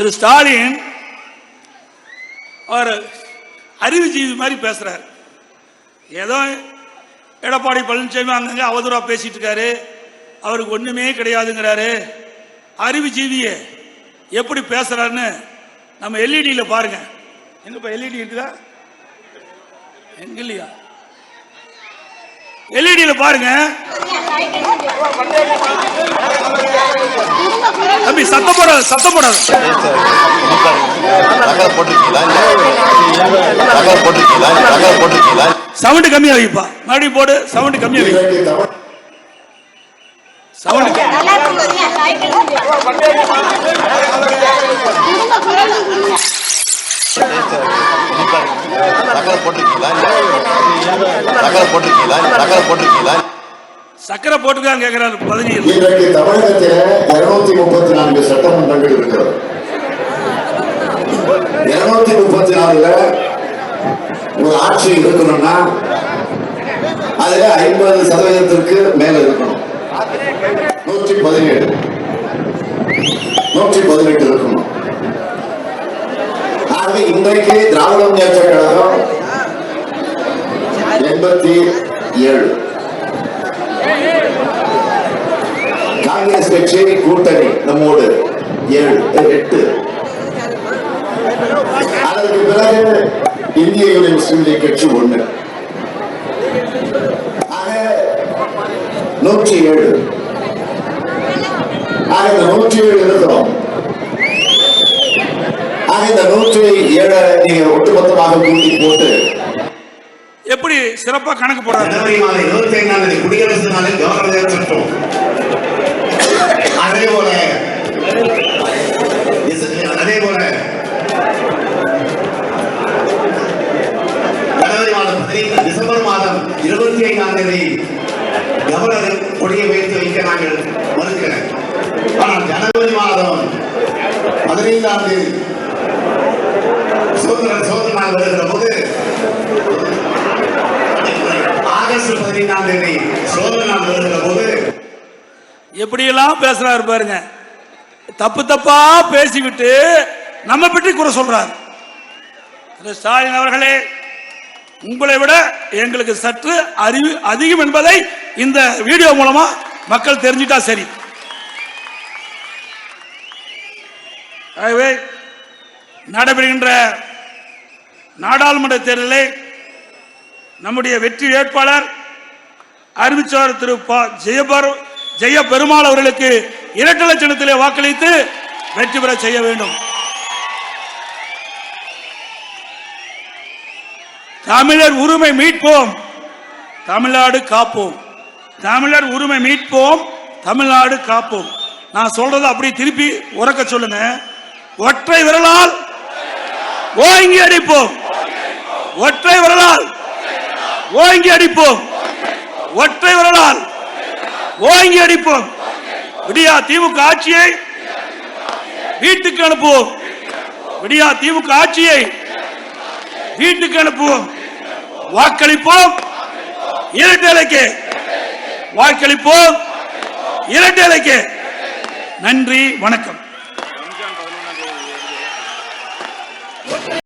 திரு ஸ்டாலின் அவர் அறிவுஜீவி மாதிரி பேசுகிறார் ஏதோ எடப்பாடி பழனிசாமி அங்கங்க அவதூறா பேசிட்டு இருக்காரு. அவருக்கு ஒண்ணுமே கிடையாதுங்கிறாரு. அறிவுஜீவியே எப்படி பேசுறாருன்னு நம்ம எல்இடியில் பாருங்க. எங்கப்பா எல்இடி இருக்குதா? எங்க இல்லையா எல்இடியில் பாருங்க. தம்பி சத்தம் போடாது சத்தம் போடாது. போட்டிருக்கீங்களா போட்டிருக்கீங்களா சவுண்ட் கம்மியா வைப்பா. மறுபடியும் போடு சவுண்ட் கம்மியா வை. சவுண்ட் போட்டிருக்கீங்களா போட்டிருக்கீங்களா போட்டிருக்கீங்களா சக்கரை போட்டுக்கான்னு கேக்குறாரு பதினேழு இன்றைக்கு தமிழகத்தில் இருநூத்தி முப்பத்தி நான்கு சட்டமன்றங்கள் இருக்கிறது. இருநூத்தி முப்பத்தி நாலுல ஒரு ஆட்சி இருக்கணும்னா அதுல ஐம்பது சதவீதத்திற்கு மேல இருக்கணும். நூற்றி பதினேழு. நூற்றி பதினெட்டு இருக்கணும். ஆகவே இன்றைக்கு திராவிட முன்னேற்ற கழகம் எண்பத்தி ஏழு. காங்கிரஸ் கட்சி கூட்டணி நம்மோடு. ஏழு எட்டு. அதற்கு பிறகு இந்திய யூனியன் முஸ்லீம் லீக் கட்சி ஒண்ணு. ஆக நூற்றி ஏழு. ஆக இந்த நூற்றி ஏழு இருக்கிறோம். ஆக இந்த நூற்றி ஏழை நீங்க ஒட்டுமொத்தமாக கூட்டி போட்டு எப்படி சிறப்பா கணக்கு தேதி குடியரசு நாளில் கவர்னர் சட்டம் அதே போல அதே போல ஜனவரி மாதம் டிசம்பர் மாதம் இருபத்தி ஐந்தாம் தேதி கவர்னர் கொடியை வைத்து வைக்க நாங்கள் மறுக்கிறேன். ஆனால் ஜனவரி மாதம் பதினைந்தாம் தேதி சோதனை சோதனை நாள் வருகிற போது ஆகஸ்ட் பதினைந்தாம் தேதி சோதனை நாள் வருகிற போது எப்படியெல்லாம் பேசுறாரு பாருங்க. தப்பு தப்பா பேசிவிட்டு நம்ம பற்றி குறை சொல்றாரு திரு ஸ்டாலின் அவர்களே உங்களை விட எங்களுக்கு சற்று அறிவு அதிகம் என்பதை இந்த வீடியோ மூலமா மக்கள் தெரிஞ்சிட்டா சரி ஆகவே நடைபெறுகின்ற நாடாளுமன்ற தேர்தலில் நம்முடைய வெற்றி வேட்பாளர் அறிவிச்சவர் திரு ப. ஜெய பெருமாள் அவர்களுக்கு இரண்டு லட்சணத்திலே வாக்களித்து வெற்றி பெற செய்ய வேண்டும். தமிழர் உரிமை மீட்போம் தமிழ்நாடு காப்போம். தமிழர் உரிமை மீட்போம் தமிழ்நாடு காப்போம். நான் சொல்றது அப்படியே திருப்பி உறக்க சொல்லுங்க. ஒற்றை விரலால் ஓங்கி அடிப்போம். ஒற்றை விரலால் ஓங்கி அடிப்போம். ஒற்றை விரலால் ஓங்கி அடிப்போம். விடியா திமுக ஆட்சியை வீட்டுக்கு அனுப்புவோம். விடியா திமுக ஆட்சியை வீட்டுக்கு அனுப்புவோம். வாக்களிப்போம். இரட்டலைக்கு வாக்களிப்போம். இரட்டைலைக்கு நன்றி வணக்கம்.